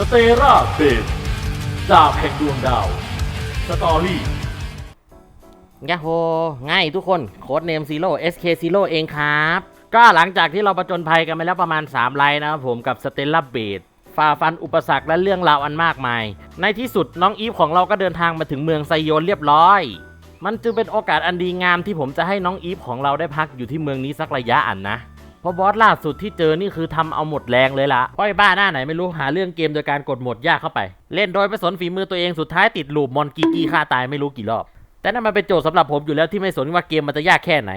สเตราเบสดาบแห่งดวงดาว สตอรี่ยาโฮง่ายทุกคน โค้ดเนมซีโร่ SK Zero เองครับ ก็หลังจากที่เราประจนภัยกันไปแล้วประมาณ 3 ไลน์นะครับผมกับสเตลล่าเบดฝ่าฟันอุปสรรคและเรื่องราวอันมากมาย ในที่สุดน้องอีฟของเราก็เดินทางมาถึงเมืองไซโยนเรียบร้อย มันจึงเป็นโอกาสอันดีงามที่ผมจะให้น้องอีฟของเราได้พักอยู่ที่เมืองนี้สักระยะอันนะ ราะบอสล่าสุดที่เจอนี่คือทำเอาหมดแรงเลยละป้อยบ้าหน้าไหนไม่รู้หาเรื่องเกมโดยการกดหมดยากเข้าไป เล่นโดยไม่สนฝีมือตัวเองสุดท้ายติดลูปมอนกีกี้ฆ่าตายไม่รู้กี่รอบ แต่นั่นมันเป็นโจทย์สำหรับผมอยู่แล้วที่ไม่สนว่าเกมมันจะยากแค่ไหน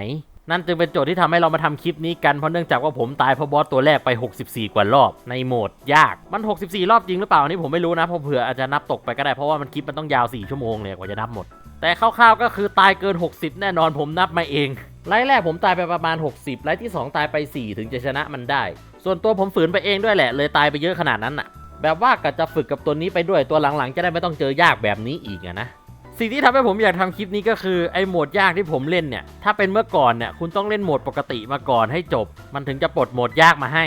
นั่นจึงเป็นโจทย์ที่ทำให้เรามาทำคลิปนี้กันเพราะเนื่องจากว่าผมตายเพราะบอสตัวแรกไป 64 กว่ารอบในโหมดยากมัน 64 รอบจริงหรือเปล่าอันนี่ผมไม่รู้นะเพราะเผื่ออาจจะนับตกไปก็ได้เพราะว่ามันคลิปมันต้องยาว 4 ชั่วโมงเลยกว่าจะนับหมด แต่คร่าวๆก็คือตายเกิน 60 แน่นอนผมนับมาเอง ไลฟ์แรกผมตายไปประมาณ 60 ไลฟ์ที่ 2 ตายไป 4 ถึงจะชนะมันได้ ส่วนตัวผมฝืนไปเองด้วยแหละ เลยตายไปเยอะขนาดนั้นน่ะแบบว่าก็จะฝึกกับตัวนี้ไปด้วยตัวหลังๆ จะได้ไม่ต้องเจอยากแบบนี้อีกอะนะสิ่งที่ทำให้ผมอยากทำคลิปนี้ก็คือไอ้โหมดยากที่ผมเล่นเนี่ย ถ้าเป็นเมื่อก่อนเนี่ยคุณต้องเล่นโหมดปกติมาก่อนให้จบ มันถึงจะปลดโหมดยากมาให้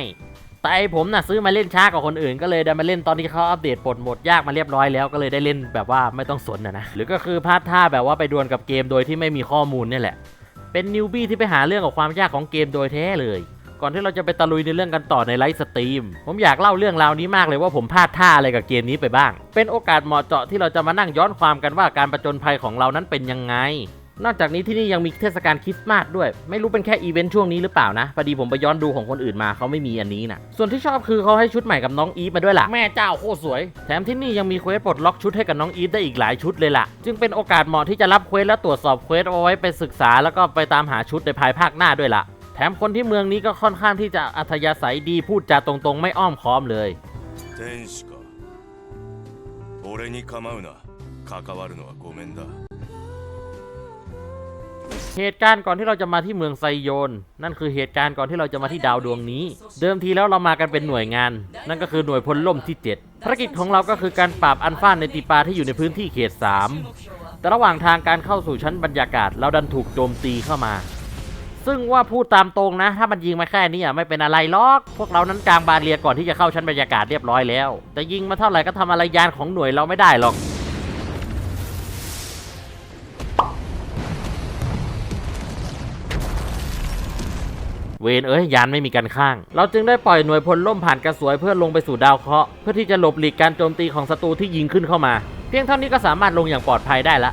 แต่ไอผมน่ะซื้อมาเล่นช้ากว่าคนอื่นก็เลยได้มาเล่นตอนที่เขาอัปเดตปลดหมดยากมาเรียบร้อยแล้วก็เลยได้เล่นแบบว่าไม่ต้องสนนะนะหรือก็คือพลาดท่าแบบว่าไปดวลกับเกมโดยที่ไม่มีข้อมูลนี่แหละ เป็นนิวบี้ที่ไปหาเรื่องกับความยากของเกมโดยแท้เลย ก่อนที่เราจะไปตะลุยในเรื่องกันต่อในไลฟ์สตรีมผมอยากเล่าเรื่องราวนี้มากเลยว่าผมพลาดท่าอะไรกับเกมนี้ไปบ้าง เป็นโอกาสเหมาะเจาะที่เราจะมานั่งย้อนความกันว่าการประจนภัยของเรานั้นเป็นยังไง นอกจากนี้ที่นี่ยังมีเทศกาลคริสต์มาสด้วย ไม่รู้เป็นแค่อีเวนต์ช่วงนี้หรือเปล่านะพอดีผมไปย้อนดูของคนอื่นมาเขาไม่มีอันนี้นะส่วนที่ชอบคือเขาให้ชุดใหม่กับน้องอีฟมาด้วยล่ะ แม่เจ้าโคตรสวย แถมที่นี่ยังมีเควสปลดล็อกชุดให้กับน้องอีฟได้อีกหลายชุดเลยล่ะ จึงเป็นโอกาสเหมาะที่จะรับเควสและตรวจสอบเควสเอาไว้ไปศึกษา แล้วก็ไปตามหาชุดในภายภาคหน้าด้วยล่ะ แถมคนที่เมืองนี้ก็ค่อนข้างที่จะอัธยาศัยดีพูดจาตรงๆ ไม่อ้อมค้อมเลย 天使か俺に構うな関わるのはごめんだ เหตุการณ์ก่อนที่เราจะมาที่เมืองไซโยน นั่นคือเหตุการณ์ก่อนที่เราจะมาที่ดาวดวงนี้ เดิมทีแล้วเรามากันเป็นหน่วยงาน นั่นก็คือหน่วยพลล่มที่ 7 ภารกิจของเราก็คือการปราบอันฟ้าในติปาที่อยู่ในพื้นที่เขต 3 แต่ระหว่างทางการเข้าสู่ชั้นบรรยากาศ เราดันถูกโจมตีเข้ามา ซึ่งว่าพูดตามตรงนะ ถ้ามันยิงมาแค่นี้อะไม่เป็นอะไรหรอก พวกเรานั้นกลางบาเรียก่อนที่จะเข้าชั้นบรรยากาศเรียบร้อยแล้ว แต่ยิงมาเท่าไหร่ก็ทำอะไรยานของหน่วยเราไม่ได้หรอก เวนเอ้ยยานไม่มีกันข้าง เราจึงได้ปล่อยหน่วยพลล่มผ่านกระสวยเพื่อลงไปสู่ดาวเคราะห์เพื่อที่จะหลบหลีกการโจมตีของศัตรูที่ยิงขึ้นเข้ามา เพียงเท่านี้ก็สามารถลงอย่างปลอดภัยได้ละ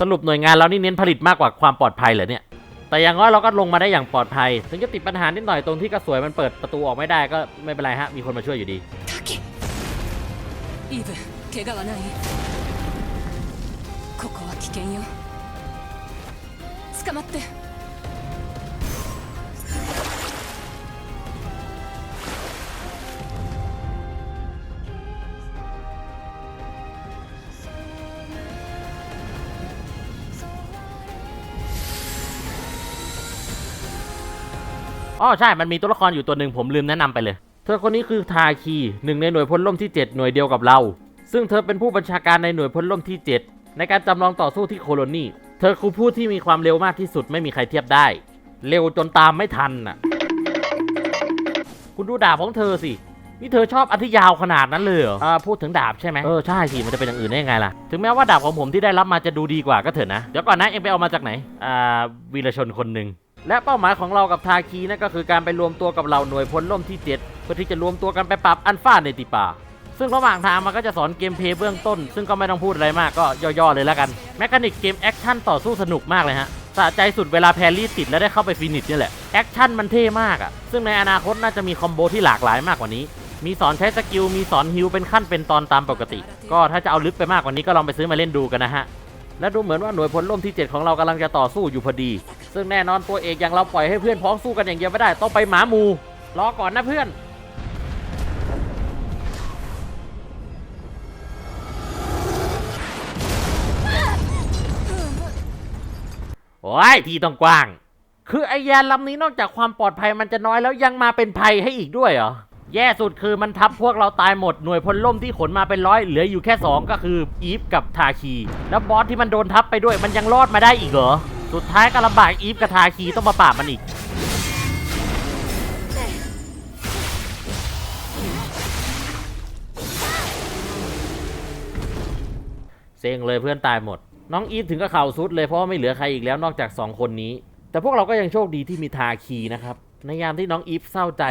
สรุปหน่วยงานเรานี่เน้นผลิตมากกว่าความปลอดภัยเหรอเนี่ย แต่อย่างน้อยเราก็ลงมาได้อย่างปลอดภัย ถึงจะติดปัญหานิดหน่อยตรงที่กระสวยมันเปิดประตูออกไม่ได้ก็ไม่เป็นไรฮะ มีคนมาช่วยอยู่ดี イブ怪我はないここは危険よ 捕まって อ๋อใช่ มันมีตัวละครอยู่ตัวหนึ่งผมลืมแนะนำไปเลย เธอคนนี้คือทาคีหนึ่งในหน่วยพลล่มที่ 7 หน่วยเดียวกับเรา ซึ่งเธอเป็นผู้บัญชาการในหน่วยพลล่มที่ 7 ในการจำลองต่อสู้ที่โคโลนี เ ธอคือผู้ที่มีความเร็วมากที่สุดไม่มีใครเทียบได้ เร็วจนตามไม่ทันน่ะ คุณดูดาบของเธอสิ นี่เธอชอบอันที่ยาวขนาดนั้นเลยเหรออ่าพูดถึงดาบใช่ไหมเออใช่สิมันจะเป็นอย่างอื่นได้ยังไงล่ะ ถึงแม้ว่าดาบของผมที่ได้รับมาจะดูดีกว่าก็เถอะนะ เดี๋ยวก่อนนะ เองไปเอามาจากไหน อ่าวีรชนคนหนึ่งและเป้าหมายของเรากับทาคีนั่นก็คือการไปรวมตัวกับเหล่าหน่วยพลล่มที่7เพื่อที่จะรวมตัวกันไปปราบอันฟ้าในติปา ซึ่งระหว่างทางมันก็จะสอนเกมเพลย์เบื้องต้น ซึ่งก็ไม่ต้องพูดอะไรมากก็ย่อๆเลยแล้วกัน แมคานิกเกมแอคชั่นต่อสู้สนุกมากเลยฮะสะใจสุดเวลาแพรรี่ติดแล้วได้เข้าไปฟินิชนี่แหละ แอคชั่นมันเท่มากอะ่ะ ซึ่งในอนาคตน่าจะมีคอมโบที่หลากหลายมากกว่านี้ มีสอนใช้สกิล มีสอนฮิลเป็นขั้นเป็นตอนตามปกติ ก็ถ้าจะเอาลึกไปมากกว่านี้ก็ลองไปซื้อมาเล่นดูกันนะฮะ และดูเหมือนว่าหน่วยพลล่มที่ 7 ของเรากำลังจะต่อสู้อยู่พอดี ซึ่งแน่นอนตัวเอกอย่างเราปล่อยให้เพื่อนพ้องสู้กันอย่างเดียวไม่ได้ต้องไปหมาหมู รอก่อนนะเพื่อน อ้ยที่ต้องกว้าง คือไอยานลำนี้นอกจากความปลอดภัยมันจะน้อยแล้วยังมาเป็นภัยให้อีกด้วยเหรอ แย่สุดคือมันทับพวกเราตายหมดหน่วยพลล่มที่ขนมาเป็นร้อยเหลืออยู่แค่ 2 ก็คืออีฟกับทาคี แล้วบอสที่มันโดนทับไปด้วยมันยังรอดมาได้อีกเหรอ สุดท้ายก็ลำบากอีฟกับทาคีต้องมาปราบมันอีกเซ็งเลยเพื่อนตายหมด น้องอีฟถึงก็เข่าสุดเลยเพราะว่าไม่เหลือใครอีกแล้วนอกจาก 2 คนนี้ แต่พวกเราก็ยังโชคดีที่มีทาคีนะครับ ในยามที่น้องอีฟเศร้าใจ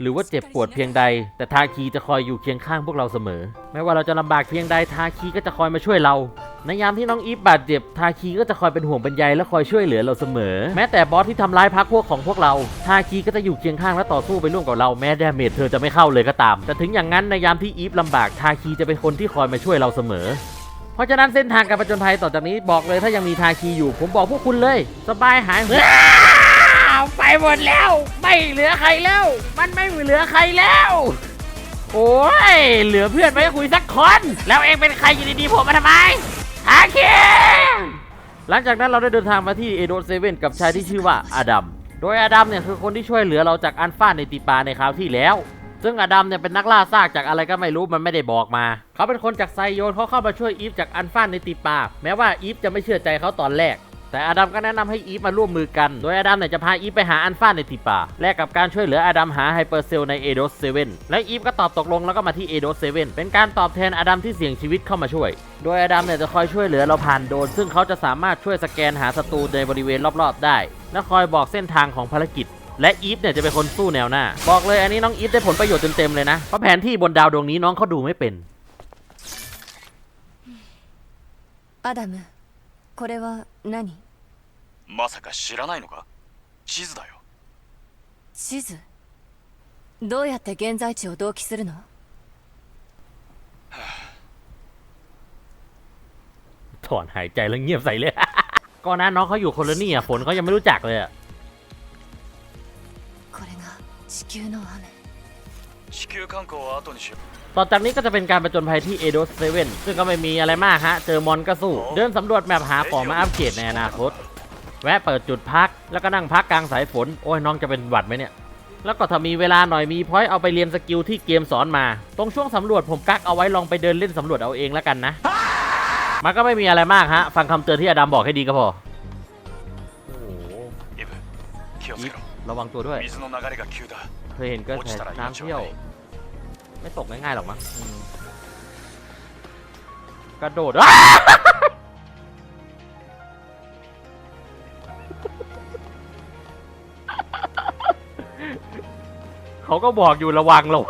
หรือว่าเจ็บปวดเพียงใด แต่ทาคีจะคอยอยู่เคียงข้างพวกเราเสมอ ไม่ว่าเราจะลำบากเพียงใดทาคีก็จะคอยมาช่วยเรา ในยามที่น้องอีฟบาดเจ็บทาคีก็จะคอยเป็นห่วงเป็นใยและคอยช่วยเหลือเราเสมอ แม้แต่บอสที่ทำร้ายพักพวกของพวกเราทาคีก็จะอยู่เคียงข้างและต่อสู้ไปร่วมกับเราแม้ดาเมจเธอจะไม่เข้าเลยก็ตาม แต่ถึงอย่างนั้นในยามที่อีฟลำบากทาคีจะเป็นคนที่คอยมาช่วยเราเสมอ เพราะฉะนั้นเส้นทางการประจนภัยต่อจากนี้บอกเลยถ้ายังมีทาคีอยู่ ผมบอกพวกคุณเลย สบายหายว้าวไปหมดแล้ว ไม่เหลือใครแล้ว มันไม่เหลือใครแล้ว โอ้ย เหลือเพื่อนไว้คุยสักคน แล้วเองเป็นใครอยู่ดีๆผมมาทำไมทาคีหลังจากนั้นเราได้เดินทางมาที่เอโดเซเว่นกับชายที่ชื่อว่าอาดัม โดยอาดัมเนี่ยคือคนที่ช่วยเหลือเราจากอันฟาในติปาในคราวที่แล้ว ซึ่งอดัมเนี่ยเป็นนักล่าซากจากอะไรก็ไม่รู้มันไม่ได้บอกมา เขาเป็นคนจากไซโยนเขาเข้ามาช่วยอีฟจากอันฟานในติปาแม้ว่าอีฟจะไม่เชื่อใจเขาตอนแรก แต่อดัมก็แนะนำให้อีฟมาร่วมมือกัน โดยอดัมเนี่ยจะพาอีฟไปหาอันฟานในติปาแลกกับการช่วยเหลืออดัมหาไฮเปอร์เซลในเอโดสเซเว่นและอีฟก็ตอบตกลงแล้วก็มาที่เอโดสเซเว่นเป็นการตอบแทนอดัมที่เสี่ยงชีวิตเข้ามาช่วย โดยอดัมเนี่ยจะคอยช่วยเหลือเราผ่านโดน ซึ่งเขาจะสามารถช่วยสแกนหาศัตรูในบริเวณรอบๆ ได้และคอยบอกเส้นทางของภารกิจ และอีฟเนี่ยจะเป็นคนสู้แนวหน้า บอกเลยอันนี้น้องอีฟได้ผลประโยชน์เต็มๆเลยนะ เพราะแผนที่บนดาวดวงนี้น้องเขาดูไม่เป็น アダムこれは何まさか知らないのか地図だよ地図どうやって現在地を同期するの ถอนหายใจแล้วเงียบใส่เลย ก่อนหน้าน้องเขาอยู่โคนละนี่อ่ะฝนเขายังไม่รู้จักเลยอ่ะ これが 地球の雨地球観光は後にしよ ต่อจากนี้ก็จะเป็นการประจนภัยที่เอโดสเซเว่นซึ่งก็ไม่มีอะไรมากฮะ เจอมอนก็สู้ เดินสำรวจแมปหาของมาอัปเกรดในอนาคต แวะเปิดจุดพัก แล้วก็นั่งพักกลางสายฝน โอ้ยน้องจะเป็นหวัดไหมเนี่ย แล้วก็ถ้ามีเวลาหน่อยมีพอยต์เอาไปเรียนสกิลที่เกมสอนมา ตรงช่วงสำรวจผมกักเอาไว้ลองไปเดินเล่นสำรวจเอาเองแล้วกันนะ มันก็ไม่มีอะไรมากฮะ ฟังคำเตือนที่อดัมบอกให้ดีก็พอ ระวังตัวด้วยเคยเห็นก็แผ่น้ำเที่ยว ไม่ตกง่ายๆหรอกมั้งกระโดดเขาก็บอกอยู่ระวังหลง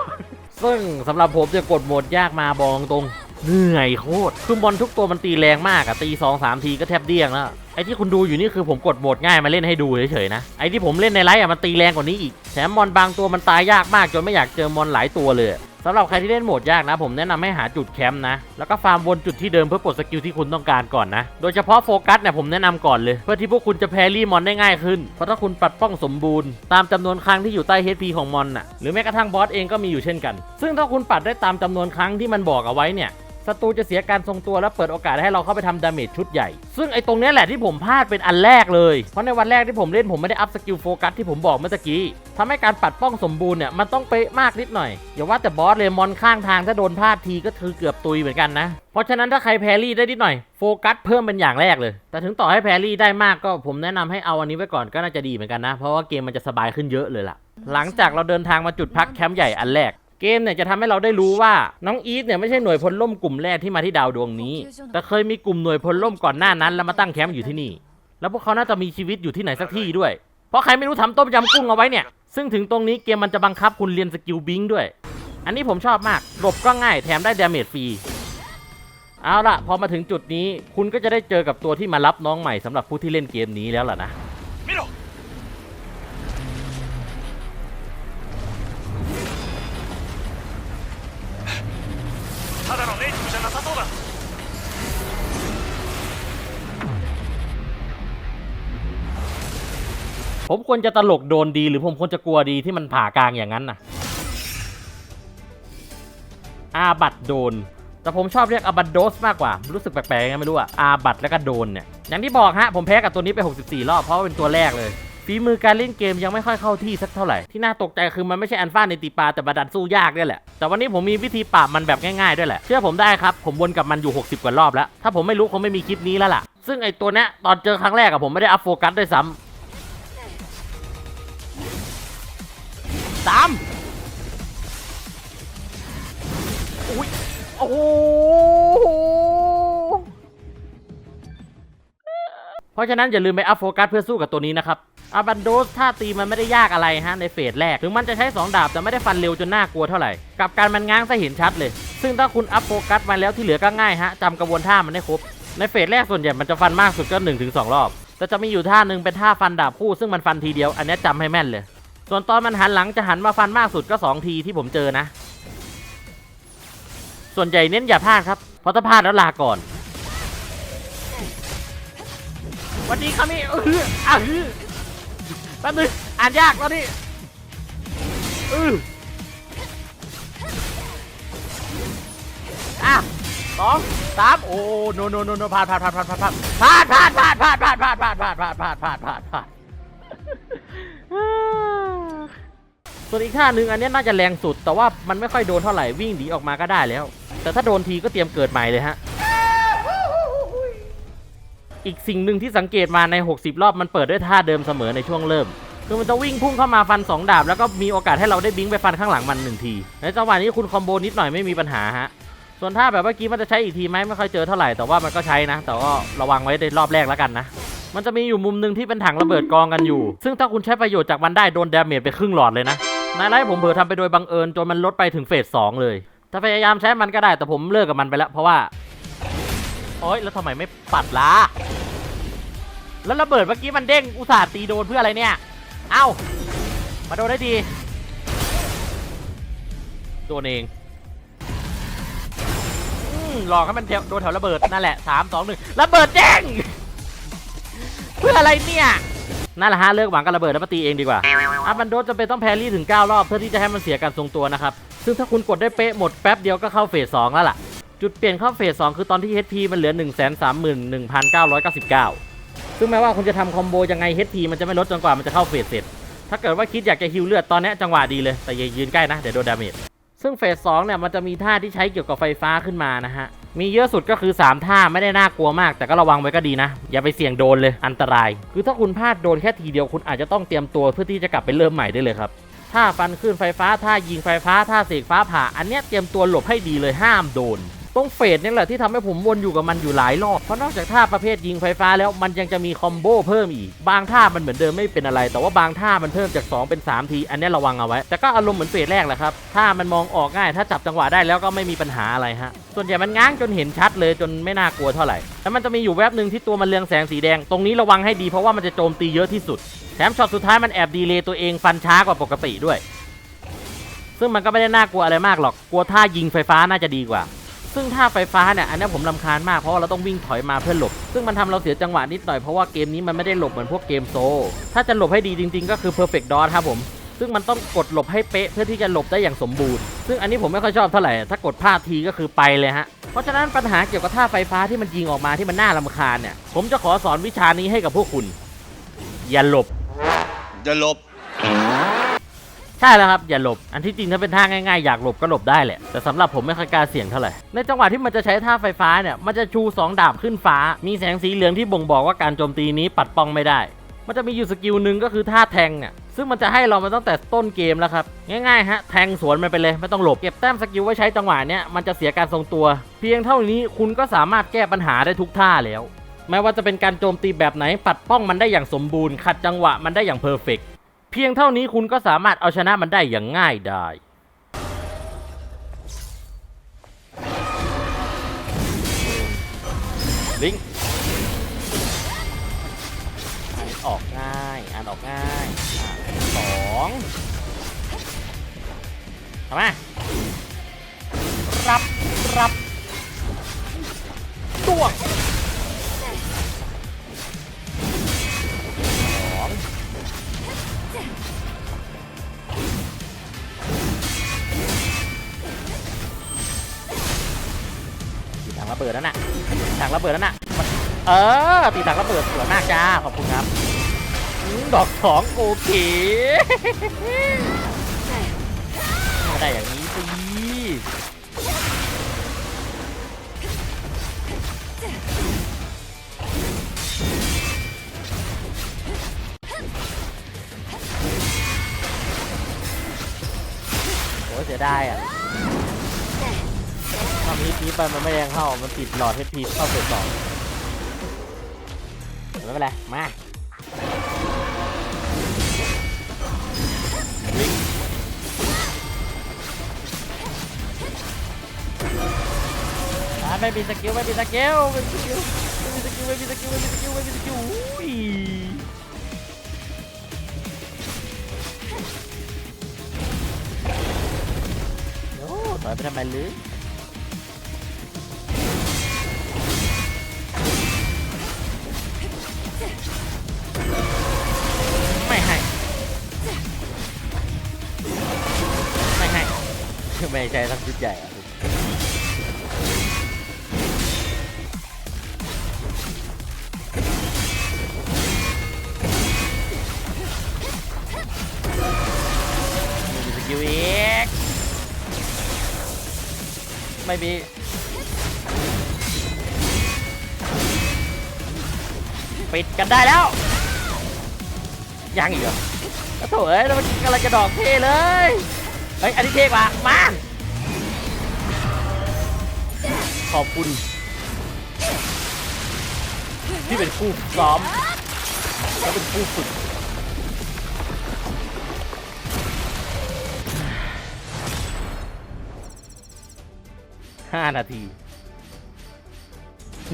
ซึ่งสำหรับผมจะกดโหมดยากมาบองตรง เหนื่อยโคตร คือบอลทุกตัวมันตีแรงมากอะตีสองสามทีก็แทบเดี้ยงแล้ว ไอ้ที่คุณดูอยู่นี่คือผมกดโหมดง่ายมาเล่นให้ดูเฉยๆนะ ไอ้ที่ผมเล่นในไลฟ์อะมันตีแรงกว่านี้อีก แถมมอนบางตัวมันตายยากมากจนไม่อยากเจอมอนหลายตัวเลยสำหรับใครที่เล่นโหมดยากนะ ผมแนะนำให้หาจุดแคมป์นะ แล้วก็ฟาร์มวนจุดที่เดิมเพื่อปลดสกิลที่คุณต้องการก่อนนะ โดยเฉพาะโฟกัสเนี่ยผมแนะนำก่อนเลย เพื่อที่พวกคุณจะแพรี่มอนได้ง่ายขึ้น เพราะถ้าคุณปัดป้องสมบูรณ์ ตามจำนวนครั้งที่อยู่ใต้ HP ของมอนน่ะหรือแม้กระทั่งบอสเองก็มีอยู่เช่นกัน ซึ่งถ้าคุณปัดได้ตามจำนวนครั้งที่มันบอกเอาไว้เนี่ย ศัตรูจะเสียการทรงตัวและเปิดโอกาสให้เราเข้าไปทำดาเมจชุดใหญ่ ซึ่งไอ้ตรงนี้แหละที่ผมพลาดเป็นอันแรกเลย เพราะในวันแรกที่ผมเล่นผมไม่ได้อัพสกิลโฟกัสที่ผมบอกเมื่อกี้ทำให้การปัดป้องสมบูรณ์เนี่ยมันต้องเป๊ะมากนิดหน่อย อย่าว่าแต่บอสเลยมอนข้างทางถ้าโดนพลาดทีก็คือเกือบตุยเหมือนกันนะ เพราะฉะนั้นถ้าใครแพรี่ได้นิดหน่อยโฟกัสเพิ่มเป็นอย่างแรกเลย แต่ถึงต่อให้แพรี่ได้มากก็ผมแนะนำให้เอาอันนี้ไว้ก่อนก็น่าจะดีเหมือนกันนะ เพราะว่าเกมมันจะสบายขึ้นเยอะเลยล่ะ หลังจากเราเดินทางมาจุดพักแคมป์ใหญ่อันแรก เกมเนี่ยจะทำให้เราได้รู้ว่าน้องอีฟเนี่ยไม่ใช่หน่วยพลล่มกลุ่มแรกที่มาที่ดาวดวงนี้ แต่เคยมีกลุ่มหน่วยพลล่มก่อนหน้านั้นแล้วมาตั้งแคมป์อยู่ที่นี่ แล้วพวกเขาน่าจะมีชีวิตอยู่ที่ไหนสักที่ด้วย เพราะใครไม่รู้ทำต้มยำกุ้งเอาไว้เนี่ย ซึ่งถึงตรงนี้เกมมันจะบังคับคุณเรียนสกิลบิงด้วย อันนี้ผมชอบมากหลบก็ง่ายแถมได้ดาเมจฟรี เอาล่ะพอมาถึงจุดนี้ คุณก็จะได้เจอกับตัวที่มารับน้องใหม่สำหรับผู้ที่เล่นเกมนี้แล้วล่ะนะ ただのネイティブじゃなさそうだ ผมควรจะตลกโดนดีหรือผมควรจะกลัวดีที่มันผ่ากลางอย่างนั้นน่ะ อาบัตโดน แต่ผมชอบเรียกอาบัตโดสมากกว่า รู้สึกแปลกๆยังไงไม่รู้อะอาบัตแล้วก็โดนเนี่ย อย่างที่บอกฮะ ผมแพ้กับตัวนี้ไป 64 รอบ เพราะว่าเป็นตัวแรกเลย ฝีมือการเล่นเกมยังไม่ค่อยเข้าที่สักเท่าไหร่ ที่น่าตกใจคือมันไม่ใช่อันฟ้าในตีปลาแต่บัดันสู้ยากด้วยแหละ แต่วันนี้ผมมีวิธีปราบมันแบบง่ายๆด้วยแหละ เชื่อผมได้ครับ ผมวนกับมันอยู่ 60 กว่ารอบแล้ว ถ้าผมไม่รู้คงไม่มีคลิปนี้แล้วล่ะ ซึ่งไอตัวเนี้ยตอนเจอครั้งแรกอะผมไม่ได้อัพโฟกัสด้วยซ้ำสามอุ้ยโอ้โห เพราะฉะนั้นอย่าลืมไปอัพโฟกัสเพื่อสู้กับตัวนี้นะครับอาบันโดสท่าตีมันไม่ได้ยากอะไรฮะในเฟสแรก ถึงมันจะใช้ 2 ดาบแต่ไม่ได้ฟันเร็วจนน่ากลัวเท่าไหร่ กับการมันง้างซะเห็นชัดเลย ซึ่งถ้าคุณอัพโฟกัสมาแล้วที่เหลือก็ง่ายฮะจำกระบวนท่ามันได้ครบ ในเฟสแรกส่วนใหญ่มันจะฟันมากสุดก็ 1-2 รอบ แต่จะมีอยู่ท่าหนึ่งเป็นท่าฟันดาบคู่ซึ่งมันฟันทีเดียว อันนี้ยจำให้แม่นเลย ส่วนตอนมันหันหลังจะหันมาฟันมากสุดก็ 2 ทีที่ผมเจอนะ ส่วนใหญ่เน้นอย่าพลาดครับเพราะถ้าพลาดแล้วลาก่อน วันนี้ครับนี่เอออะแป๊บนึงอ่านยากแล้วนี่เอออะสองสามโอ้โนโนโนโนพลาดพลาดพลาดพลาดพลาดพลาดพลาดพลาดพลาดพลาดพลาดพลาดพลาดพลาดพลาดพลาดพลาดพลาดพลาดส่วนอีกท่าหนึ่งอันนี้น่าจะแรงสุด แต่ว่ามันไม่ค่อยโดนเท่าไหร่วิ่งหนีออกมาก็ได้แล้ว แต่ถ้าโดนทีก็เตรียมเกิดใหม่เลยฮะ อีกสิ่งหนึ่งที่สังเกตมาใน 60 รอบมันเปิดด้วยท่าเดิมเสมอในช่วงเริ่ม คือมันจะวิ่งพุ่งเข้ามาฟัน 2 ดาบ แล้วก็มีโอกาสให้เราได้บิงไปฟันข้างหลังมันหนึ่งที ในจังหวะนี้คุณคอมโบนิดหน่อยไม่มีปัญหาฮะ ส่วนท่าแบบเมื่อกี้มันจะใช้อีกทีไหมไม่ค่อยเจอเท่าไหร่แต่ว่ามันก็ใช้นะ แต่ว่าระวังไว้ในรอบแรกแล้วกันนะ มันจะมีอยู่มุมหนึ่งที่เป็นถังระเบิดกองกันอยู่ ซึ่งถ้าคุณใช้ประโยชน์จากมันได้โดนดาเมจไปครึ่งหลอดเลยนะนายไลท์ผมเผลอทำไปโดยบังเอิญจนมันลดไปถึงเฟสสองเลย ถ้าพยายามใช้มันก็ได้แต่ผมเลิกกับมันไปแล้วเพราะว่า โอ๊ยแล้วทำไมไม่ปัดล่ะ แล้วระเบิดเมื่อกี้มันเด้งอุตส่าห์ตีโดนเพื่ออะไรเนี่ย เอ้า มาโดนได้ดี โดนเองอืมหลอกให้มันแถวโดนแถวระเบิดนั่นแหละสามสองหนึ่งระเบิดเด้งเพื่ออะไรเนี่ยนั่นแหละฮะเลิกหวังกับระเบิดแล้วมาตีเองดีกว่าอาบันโดสจะเป็นต้องแพรรี่ถึง 9 รอบ เพื่อที่จะให้มันเสียการทรงตัวนะครับ ซึ่งถ้าคุณกดได้เป๊ะหมดแป๊บเดียวก็เข้าเฟส2แล้วล่ะ จุดเปลี่ยนเข้าเฟส2คือตอนที่ HP มันเหลือ 1 3 1 999 ซึ่งแม้ว่าคุณจะทำคอมโบยังไง HP มันจะไม่ลดจนกว่ามันจะเข้าเฟสเสร็จ ถ้าเกิดว่าคิดอยากจะฮิวเลือดตอนนี้จังหวะดีเลย แต่อย่ายืนใกล้นะ เดี๋ยวโดนดาเมจ ซึ่งเฟส2เนี่ยมันจะมีท่าที่ใช้เกี่ยวกับไฟฟ้าขึ้นมานะฮะ มีเยอะสุดก็คือ 3 ท่าไม่ได้น่ากลัวมาก แต่ก็ระวังไว้ก็ดีนะ อย่าไปเสี่ยงโดนเลย อันตราย คือถ้าคุณพลาดโดนแค่ทีเดียวคุณอาจจะต้องเตรียมตัวเพื่อที่จะกลับไปเริ่มใหม่ได้เลยครับท่าฟันขึ้นไฟฟ้าท่ายิงไฟฟ้าท่าเสกฟ้าผ่า อันเนี้ยเตรียมตัวหลบให้ดีเลยห้ามโดน ตรงเฟสนี่แหละที่ทำให้ผมวนอยู่กับมันอยู่หลายรอบ เพราะนอกจากท่าประเภทยิงไฟฟ้าแล้วมันยังจะมีคอมโบเพิ่มอีก บางท่ามันเหมือนเดิมไม่เป็นอะไร แต่ว่าบางท่ามันเพิ่มจาก 2 เป็น 3 ที อันนี้ระวังเอาไว้ แต่ก็อารมณ์เหมือนเฟสแรกแหละครับ ถ้ามันมองออกง่าย ถ้าจับจังหวะได้แล้วก็ไม่มีปัญหาอะไรฮะ ส่วนใหญ่มันง้างจนเห็นชัดเลยจนไม่น่ากลัวเท่าไหร่ แล้วมันจะมีอยู่แวบหนึ่งที่ตัวมันเรืองแสงสีแดง ตรงนี้ระวังให้ดีเพราะว่ามันจะโจมตีเยอะที่สุด แถมช็อตสุดท้ายมันแอบดีเลย์ตัวเองฟันช้ากว่าปกติด้วย ซึ่งมันก็ไม่ได้น่ากลัวอะไรมากหรอก กลัวท่ายิงไฟฟ้าน่าจะดีกว่า ซึ่งท่าไฟฟ้าเนี่ยอันนี้ผมลำคาญมากเพราะว่าเราต้องวิ่งถอยมาเพื่อหลบ ซึ่งมันทำเราเสียจังหวะนิดหน่อยเพราะว่าเกมนี้มันไม่ได้หลบเหมือนพวกเกมโซ ถ้าจะหลบให้ดีจริง ๆ ก็คือ perfect dodge ครับผม ซึ่งมันต้องกดหลบให้เป๊ะเพื่อที่จะหลบได้อย่างสมบูรณ์ ซึ่งอันนี้ผมไม่ค่อยชอบเท่าไหร่ ถ้ากดพลาดทีก็คือไปเลยฮะ เพราะฉะนั้นปัญหาเกี่ยวกับท่าไฟฟ้าที่มันยิงออกมาที่มันน่ารำคาญเนี่ย ผมจะขอสอนวิชานี้ให้กับพวกคุณ อย่าหลบจะลบ ใช่แล้วครับ อย่าหลบ อันที่จริงถ้าเป็นท่าง่ายๆ อยากหลบก็หลบได้แหละ แต่สำหรับผมไม่ค่อยกล้าเสี่ยงเท่าไหร่ ในจังหวะที่มันจะใช้ท่าไฟฟ้าเนี่ย มันจะชู 2 ดาบขึ้นฟ้า มีแสงสีเหลืองที่บ่งบอกว่าการโจมตีนี้ปัดป้องไม่ได้ มันจะมีอยู่สกิลหนึ่งก็คือท่าแทงเนี่ยซึ่งมันจะให้เรามาตั้งแต่ต้นเกมแล้วครับ ง่ายๆฮะ แทงสวนมันไปเลย ไม่ต้องหลบ เก็บแต้มสกิลไว้ใช้จังหวะเนี้ยมันจะเสียการทรงตัว เพียงเท่านี้คุณก็สามารถแก้ปัญหาได้ทุกท่าแล้วแม้ว่าจะเป็นการโจมตีแบบไหนปัดป้องมันได้อย่างสมบูรณ์ขัดจังหวะมันได้อย่างเพอร์เฟก เพียงเท่านี้คุณก็สามารถเอาชนะมันได้อย่างง่ายได้ลิงอ่านออกง่ายอ่านออกง่ายสองทำไมรับ รับต้วง เบิดนั่นน่ะตีถังระเบิดนั่นน่ะมันเออตีถังระเบิดสวยมากจ้าขอบคุณครับดอกสองโอเคไม่ได้อย่างนี้สิโอ้เสียดายอะ ทำฮิตนี้ไปมันไม่แรงเข้า มันติดหลอด HP เข้าเฟสสองไม่เป็นไร มาอ่าไม่มีสกิลไม่มีสกิลไม่มีสกิลไม่มีสกิลไม่มีสกิลไม่มีสกิลไม่มีสกิลอุ้ยโอ้ต่อยไปทำไมลือไม่ ไม่ใช่ทั้งชุดใหญ่อะไม่มีสกิลอีกไม่มีปิดกันได้แล้ว ยังอีกเหรอโอ้โถเอ้ยแล้วมันกำลังจะดอกเทเลย เฮ้ย อันนี้เทกว่ามา ขอบคุณ ที่เป็นผู้ซ้อมและเป็นผู้ฝึกห้านาที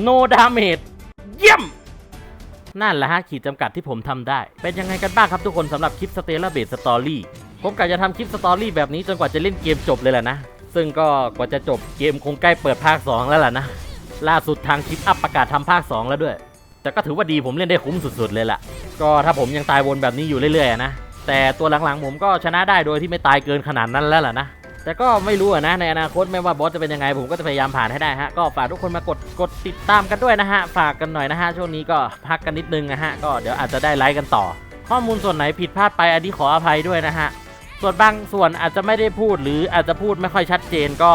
no damage เยี่ยม นั่นแหละฮะขีดจำกัดที่ผมทำได้ เป็นยังไงกันบ้างครับทุกคนสำหรับคลิปสเตล l เบ s สตอรี่ผมกะจะทำคลิปสตอรี่แบบนี้จนกว่าจะเล่นเกมจบเลยแหละนะ ซึ่งก็กว่าจะจบเกมคงใกล้เปิดภาค 2 แล้วล่ะนะ ล่าสุดทางคลิปอัพประกาศทำภาค 2 แล้วด้วย แต่ก็ถือว่าดีผมเล่นได้คุ้มสุดๆเลยล่ะ ก็ถ้าผมยังตายวนแบบนี้อยู่เรื่อยๆนะ แต่ตัวหลังๆผมก็ชนะได้โดยที่ไม่ตายเกินขนาดนั้นแล้วล่ะนะ แต่ก็ไม่รู้นะในอนาคตไม่ว่าบอสจะเป็นยังไงผมก็จะพยายามผ่านให้ได้ฮะ ก็ฝากทุกคนมากดกดติดตามกันด้วยนะฮะ ฝากกันหน่อยนะฮะช่วงนี้ก็พักกันนิดนึงนะฮะ ก็เดี๋ยวอาจจะได้ไลฟ์กันต่อ ข้อมูลส่วนไหนผิดพลาดไปอันนี้ขออภัยด้วยนะฮะ ส่วนบางส่วนอาจจะไม่ได้พูดหรืออาจจะพูดไม่ค่อยชัดเจนก็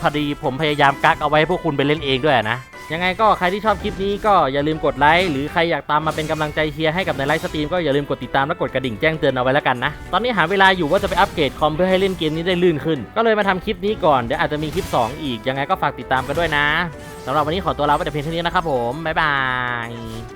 พอดีผมพยายามกักเอาไว้ให้พวกคุณไปเล่นเองด้วยนะยังไงก็ใครที่ชอบคลิปนี้ก็อย่าลืมกดไลค์หรือใครอยากตามมาเป็นกำลังใจเชียร์ให้กับในไลฟ์สตรีมก็อย่าลืมกดติดตามและกดกระดิ่งแจ้งเตือนเอาไว้แล้วกันนะ ตอนนี้หาเวลาอยู่ว่าจะไปอัปเกรดคอมเพื่อให้เล่นเกมนี้ได้ลื่นขึ้น ก็เลยมาทำคลิปนี้ก่อนเดี๋ยวอาจจะมีคลิป 2 อีก ยังไงก็ฝากติดตามกันด้วยนะสำหรับวันนี้ขอตัวลาไปแต่เพียงเท่านี้นะครับผมบ๊ายบาย